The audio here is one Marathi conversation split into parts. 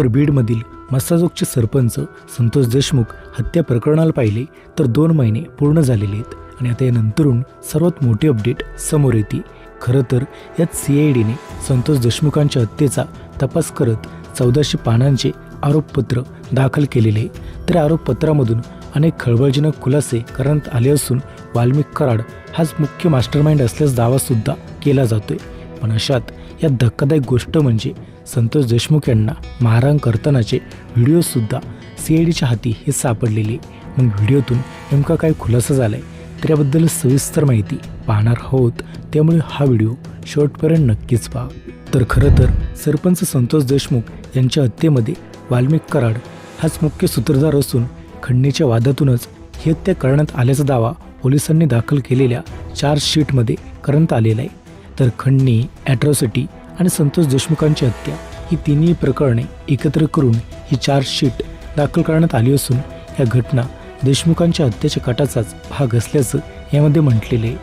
तर बीडमधील मस्साजोगचे सरपंच संतोष देशमुख हत्या प्रकरणाला पाहिले तर दोन महिने पूर्ण झालेले आहेत. आणि आता यानंतरून सर्वात मोठी अपडेट समोर येते. खरं तर यात सी आय डीने संतोष देशमुखांच्या हत्येचा तपास करत चौदाशे पानांचे आरोपपत्र दाखल केलेले आहे. तर आरोपपत्रामधून अनेक खळबळजनक खुलासे करण्यात आले असून वाल्मिक कराड हाच मुख्य मास्टरमाइंड असल्याचा दावासुद्धा केला जातोय. पण अशात या धक्कादायक गोष्ट म्हणजे संतोष देशमुख यांना मारहाण करतानाचे व्हिडिओसुद्धा सी आय डीच्या हाती हे सापडलेले. मग व्हिडिओतून नेमका काय खुलासा झालाय आहे त्याबद्दल सविस्तर माहिती पाहणार आहोत. त्यामुळे हा व्हिडिओ शेवटपर्यंत नक्कीच पहा. तर खरं तर सरपंच संतोष देशमुख यांच्या हत्येमध्ये वाल्मिक कराड हाच मुख्य सूत्रधार असून खंडणीच्या वादातूनच ही हत्या करण्यात आल्याचा दावा पोलिसांनी दाखल केलेल्या चार्जशीटमध्ये करण्यात आलेला आहे. तर खंडणी ॲट्रॉसिटी आणि संतोष देशमुखांची हत्या ही तिन्ही प्रकरणे एकत्र करून ही चार्जशीट दाखल करण्यात आली असून या घटना देशमुखांच्या हत्येच्या कटाचाच भाग असल्याचं यामध्ये म्हटलेले आहे.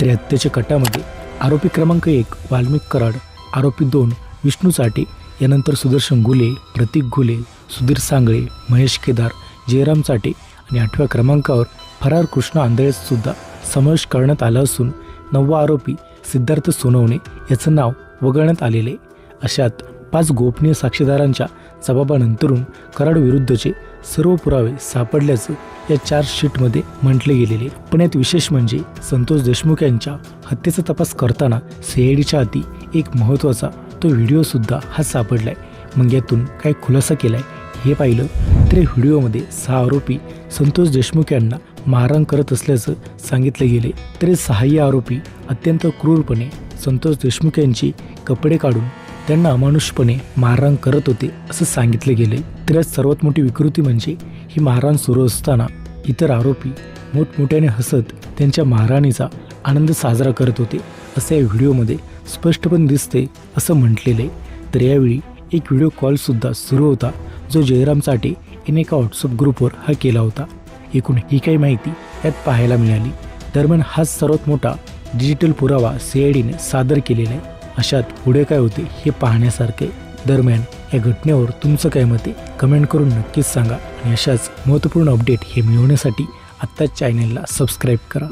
तर हत्येच्या कटामध्ये आरोपी क्रमांक एक वाल्मिक कराड आरोपी दोन विष्णू चाटे यानंतर सुदर्शन गुले प्रतीक गुले सुधीर सांगळे महेश केदार जयराम चाटे आणि आठव्या क्रमांकावर फरार कृष्ण आंधळेसुद्धा समावेश करण्यात आला असून नववा आरोपी सिद्धार्थ सोनवणे याचं नाव वगळण्यात आलेले आहे. अशात पाच गोपनीय साक्षीदारांच्या जबाबानंतरून कराड विरुद्धचे सर्व पुरावे सापडल्याचं या चार्जशीटमध्ये म्हटले गेलेले पुण्यात पण यात विशेष म्हणजे संतोष देशमुख यांच्या हत्येचा तपास करताना सीआयडीच्या हाती एक महत्त्वाचा तो व्हिडिओसुद्धा हा सापडलाय मग यातून काय खुलासा केलाय हे पाहिलं तर व्हिडिओमध्ये सहा आरोपी संतोष देशमुख यांना मारहाण करत असल्याचं सांगितले गेले. तरी सहाय्य आरोपी अत्यंत क्रूरपणे संतोष देशमुख यांची कपडे काढून त्यांना अमानुषपणे मारहाण करत होते असं सांगितले गेले. तर सर्वात मोठी विकृती म्हणजे ही मारहाण सुरू असताना इतर आरोपी मोठमोठ्याने हसत त्यांच्या मारहाणीचा आनंद साजरा करत होते असं या व्हिडिओमध्ये स्पष्टपणे दिसते असं म्हटलेलं आहे. तर यावेळी एक व्हिडिओ कॉलसुद्धा सुरू होता जो जयराम साठे याने एका व्हॉट्सअप ग्रुपवर हा केला होता. एकूण ही काही माहिती यात पाहायला मिळाली. दरम्यान हाच सर्वात मोठा डिजिटल पुरावा सी आय डीने सादर केलेला आहे. अशात पुढे काय होते हे पाहण्यासारखे दरम्यान या घटनेवर तुमचं काय मते कमेंट करून नक्कीच सांगा आणि अशाच महत्त्वपूर्ण अपडेट हे मिळवण्यासाठी आत्ताच चॅनेलला सबस्क्राईब करा.